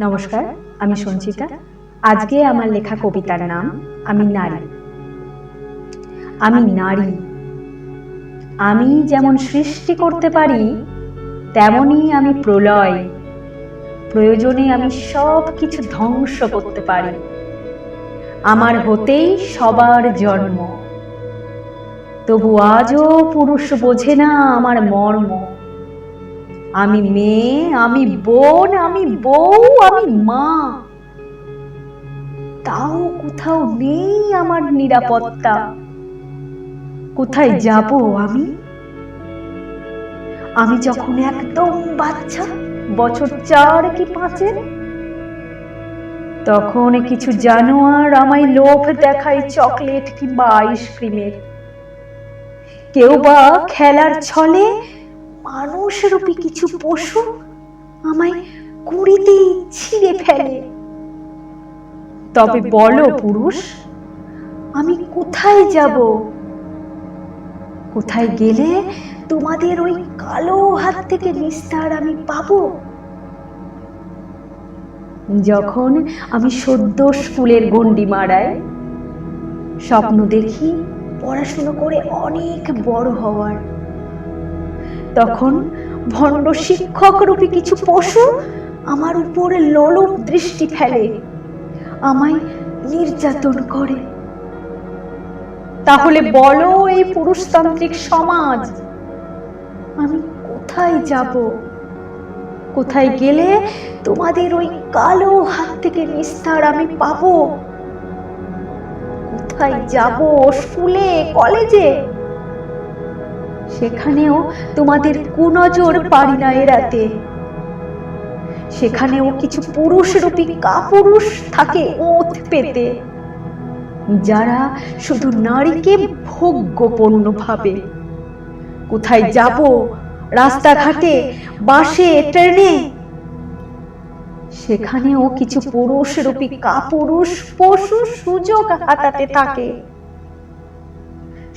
নমস্কার আমি সঞ্চিতা। আজকে আমার লেখা কবিতার নাম আমি নারী। আমি নারী। আমি যেমন সৃষ্টি করতে পারি তেমনি আমি প্রলয়। প্রয়োজনে আমি সব কিছু ধ্বংস করতে পারি। আমার হতেই সবার জন্ম। তবু আজও পুরুষ বোঝে না আমার মর্ম। আমি মেয়ে আমি বোন আমি বউ আমি মা। তাও কোথাও নেই আমার নিরাপত্তা। কোথায় যাব আমি? আমি? যখন একদম বাচ্চা বছর চার কি পাঁচের? তখন কিছু জানোয়ার আমায় লোভ দেখায় চকলেট কিংবা আইসক্রিমের। কেউ বা খেলার ছলে মানুষরূপী কিছু পশু আমায় কুড়িতেই ছিঁড়ে ফেলে। তবে বলো, পুরুষ, আমি কোথায় যাব? কোথায় গেলে তোমাদের ওই কালো হাত থেকে নিস্তার আমি পাবো? যখন আমি সদ্য স্কুলের গন্ডি মারাই স্বপ্ন দেখি পড়াশুনো করে অনেক বড় হওয়ার। তখন ভণ্ড শিক্ষক রূপী কিছু পশু আমার উপরে লোলুপ দৃষ্টি ফেলে, আমায় নির্যাতন করে। তাহলে বলো এই পুরুষতান্ত্রিক সমাজ, আমি কোথায় যাব? কোথায় গেলে তোমাদের ওই কালো হাত থেকে নিস্তার আমি পাবো? কোথায় যাব? স্কুলে, কলেজে? সেখানেও তোমাদের কুনজর পারি না এড়াতে সেখানেও কিছু পুরুষ রূপী কাপুরুষ থাকে ওত পেতে। যারা শুধু নারীকে ভোগ্য পণ্য ভাবে। কোথায় যাব? রাস্তাঘাটে, বাসে, ট্রেনে? সেখানেও কিছু পুরুষ রূপী কাপুরুষ পশু সুযোগ হাতাতে থাকে।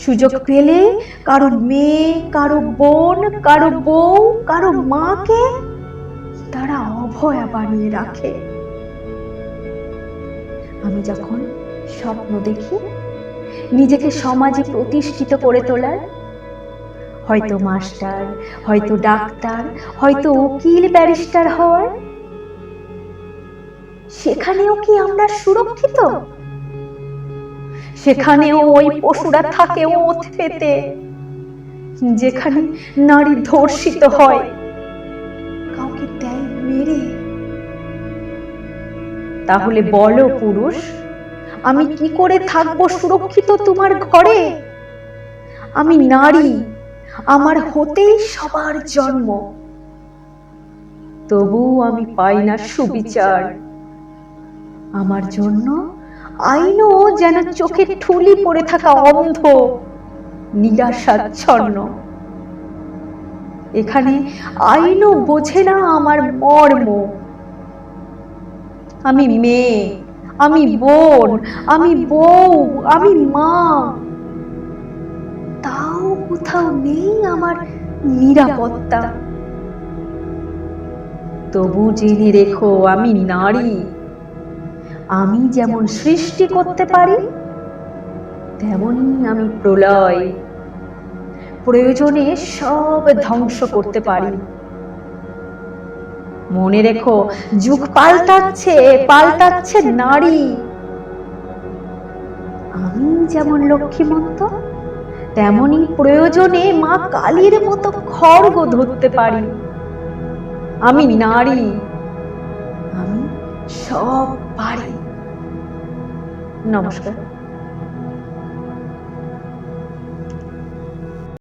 সুযোগ পেলে কারও মেয়ে কারও বোন কারও বউ কারও মাকে তারা অভয়া বানিয়ে রাখে। আমি যখন স্বপ্ন দেখি, নিজেকে সমাজে প্রতিষ্ঠিত করে তোলার, হয়তো মাস্টার, হয়তো ডাক্তার, হয়তো উকিল, ব্যারিস্টার হওয়ার, সেখানেও কি আমরা সুরক্ষিত? সেখানেও ওই পশুরা থাকে ওথ পেতে। যেখানে নারী ধর্ষিত হয় কাউকে দেয় মেরে। তাহলে বলো পুরুষ আমি কি করে থাকব সুরক্ষিত তোমার ঘরে? আমি নারী আমার হতেই সবার জন্ম। তবু আমি পাই না সুবিচার। আমার জন্য আইনও যেন চোখে ঠুলি পড়ে থাকা অন্ধ, নিরাশাচ্ছন্ন। এখানে আইনও বোঝে না আমার মর্ম। আমি মেয়ে, আমি বোন, আমি বউ, আমি মা। তাও কোথাও নেই আমার নিরাপত্তা। তবু জেনে রেখো, আমি নারী। আমি যেমন সৃষ্টি করতে পারি, তেমনি আমি প্রলয়। প্রয়োজনে সব ধ্বংস করতে পারি। মনে রেখো, যুগ পাল্টাচ্ছে পাল্টাচ্ছে নারী। আমি যেমন লক্ষ্মীমন্ত তেমনই প্রয়োজনে মা কালীর মতো খড়গ ধরতে পারি। আমি নারী, আমি সব পারি। নমস্কার।